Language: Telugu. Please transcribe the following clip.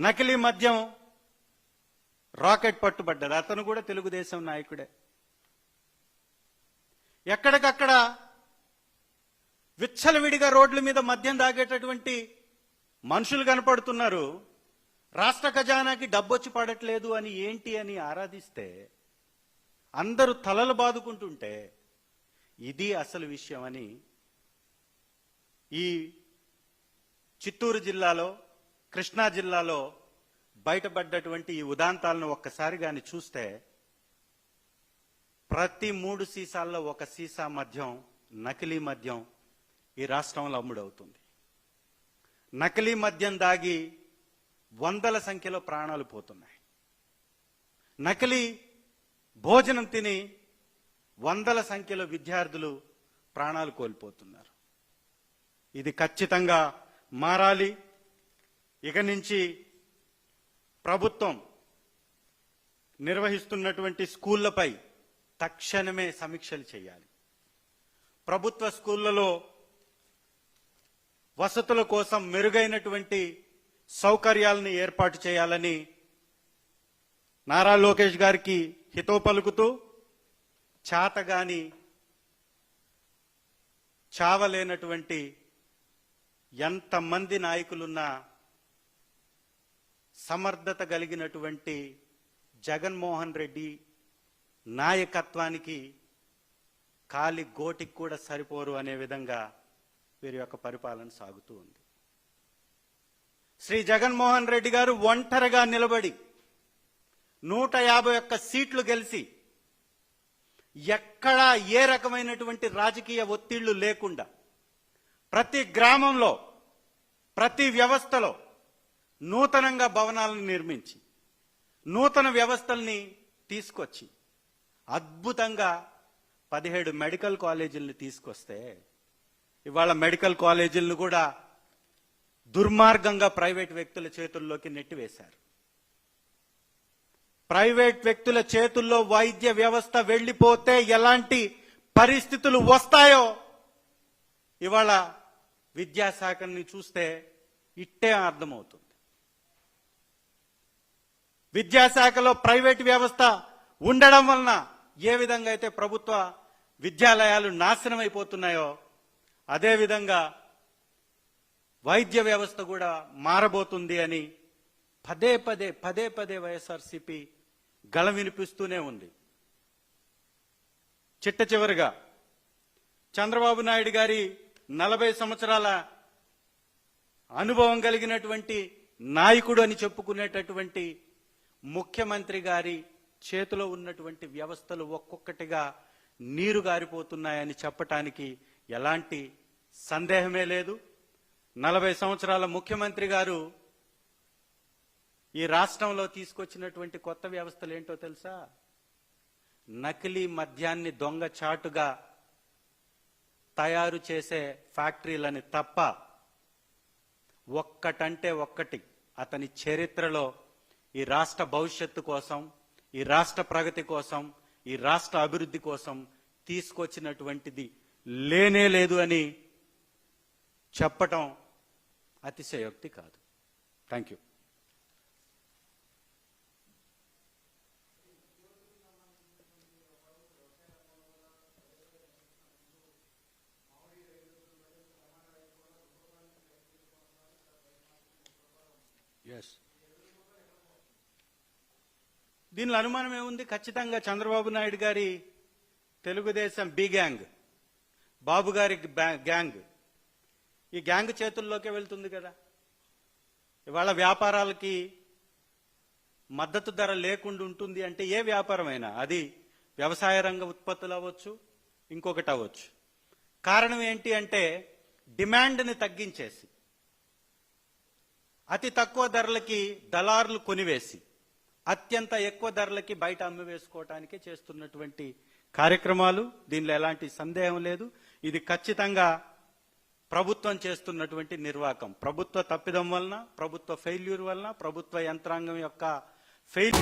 నకిలీ మద్యం రాకెట్ పట్టుబడ్డది. అతను కూడా తెలుగుదేశం నాయకుడే. ఎక్కడికక్కడ విచ్చలవిడిగా రోడ్ల మీద మద్యం దాగేటటువంటి మనుషులు కనపడుతున్నారు. రాష్ట్ర ఖజానాకి డబ్బొచ్చి పడట్లేదు అని ఏంటి అని ఆరాధిస్తే అందరూ తలలు బాదుకుంటుంటే ఇది అసలు విషయం అని ఈ చిత్తూరు జిల్లాలో కృష్ణా జిల్లాలో బయటపడ్డటువంటి ఈ ఉదాంతాలను ఒక్కసారి గాని చూస్తే ప్రతి మూడు సీసాల్లో ఒక సీసా మద్యం నకిలీ మద్యం ఈ రాష్ట్రంలో అమ్ముడవుతుంది. నకిలీ మద్యం దాగి వందల సంఖ్యలో ప్రాణాలు పోతున్నాయి. నకిలీ భోజనం తిని వందల సంఖ్యలో విద్యార్థులు ప్రాణాలు కోల్పోతున్నారు. ఇది ఖచ్చితంగా మారాలి. ఇక నుంచి ప్రభుత్వం నిర్వహిస్తున్నటువంటి స్కూళ్ళపై తక్షణమే సమీక్షలు చేయాలి. ప్రభుత్వ స్కూళ్ళలో వసతుల కోసం మెరుగైనటువంటి సౌకర్యాలను ఏర్పాటు చేయాలని నారా లోకేష్ గారికి హితో పలుకుతూ చాతగాని చావలేనటువంటి ఎంతమంది నాయకులున్నా సమర్థత కలిగినటువంటి జగన్మోహన్ రెడ్డి నాయకత్వానికి కాలి గోటికి కూడా సరిపోరు అనే విధంగా వీరి యొక్క పరిపాలన సాగుతూ ఉంది. శ్రీ జగన్మోహన్ రెడ్డి గారు ఒంటరిగా నిలబడి నూట యాభై ఒక్క సీట్లు గెలిచి ఎక్కడా ఏ రకమైనటువంటి రాజకీయ ఒత్తిళ్ళు లేకుండా ప్రతి గ్రామంలో ప్రతి వ్యవస్థలో నూతనంగా భవనాలను నిర్మించి నూతన వ్యవస్థల్ని తీసుకొచ్చి అద్భుతంగా పదిహేడు మెడికల్ కాలేజీలను తీసుకొస్తే ఇవాళ మెడికల్ కాలేజీలను కూడా దుర్మార్గంగా ప్రైవేట్ వ్యక్తుల చేతుల్లోకి నెట్టివేశారు. ప్రైవేట్ వ్యక్తుల చేతుల్లో వైద్య వ్యవస్థ వెళ్ళిపోతే ఎలాంటి పరిస్థితులు వస్తాయో ఇవాళ విద్యాశాఖని చూస్తే ఇట్టే అర్థమవుతుంది. విద్యాశాఖలో ప్రైవేట్ వ్యవస్థ ఉండడం వలన ఏ విధంగా అయితే ప్రభుత్వ విద్యాలయాలు నాశనం అయిపోతున్నాయో అదేవిధంగా వైద్య వ్యవస్థ కూడా మారబోతుంది అని పదే పదే పదే పదే వైఎస్ఆర్సీపీ గళ వినిపిస్తూనే ఉంది. చిట్ట చివరిగా చంద్రబాబు నాయుడు గారి నలభై సంవత్సరాల అనుభవం కలిగినటువంటి నాయకుడు అని చెప్పుకునేటటువంటి ముఖ్యమంత్రి గారి చేతిలో ఉన్నటువంటి వ్యవస్థలు ఒక్కొక్కటిగా నీరు గారిపోతున్నాయని చెప్పటానికి ఎలాంటి సందేహమే లేదు. నలభై సంవత్సరాల ముఖ్యమంత్రి గారు ఈ రాష్ట్రంలో తీసుకొచ్చినటువంటి కొత్త వ్యవస్థలు ఏంటో తెలుసా? నకిలీ మద్యాన్ని దొంగ చాటుగా తయారు చేసే ఫ్యాక్టరీలని తప్ప ఒక్కటంటే ఒక్కటి అతని చరిత్రలో ఈ రాష్ట్ర భవిష్యత్తు కోసం ఈ రాష్ట్ర ప్రగతి కోసం ఈ రాష్ట్ర అభివృద్ధి కోసం తీసుకొచ్చినటువంటిది లేనే లేదు అని చెప్పటం అతిశయోక్తి కాదు. థ్యాంక్ యూ ఎస్ దీనిలో అనుమానం ఏముంది? ఖచ్చితంగా చంద్రబాబు నాయుడు గారి తెలుగుదేశం బి గ్యాంగ్ బాబు గారి గ్యాంగ్. ఈ గ్యాంగ్ చేతుల్లోకే వెళ్తుంది కదా. ఇవాళ వ్యాపారాలకి మద్దతు ధర లేకుండా ఉంటుంది అంటే ఏ వ్యాపారమైనా అది వ్యవసాయ రంగ ఉత్పత్తులు అవ్వచ్చు ఇంకొకటి అవ్వచ్చు. కారణం ఏంటి అంటే డిమాండ్ని తగ్గించేసి అతి తక్కువ ధరలకి దళారులు కొనివేసి అత్యంత ఎక్కువ ధరలకి బయట అమ్మివేసుకోవటానికే చేస్తున్నటువంటి కార్యక్రమాలు. దీనిలో ఎలాంటి సందేహం లేదు. ఇది ఖచ్చితంగా ప్రభుత్వం చేస్తున్నటువంటి నిర్వాకం. ప్రభుత్వ తప్పిదం వలన ప్రభుత్వ ఫెయిల్యూర్ వలన ప్రభుత్వ యంత్రాంగం యొక్క ఫెయిల్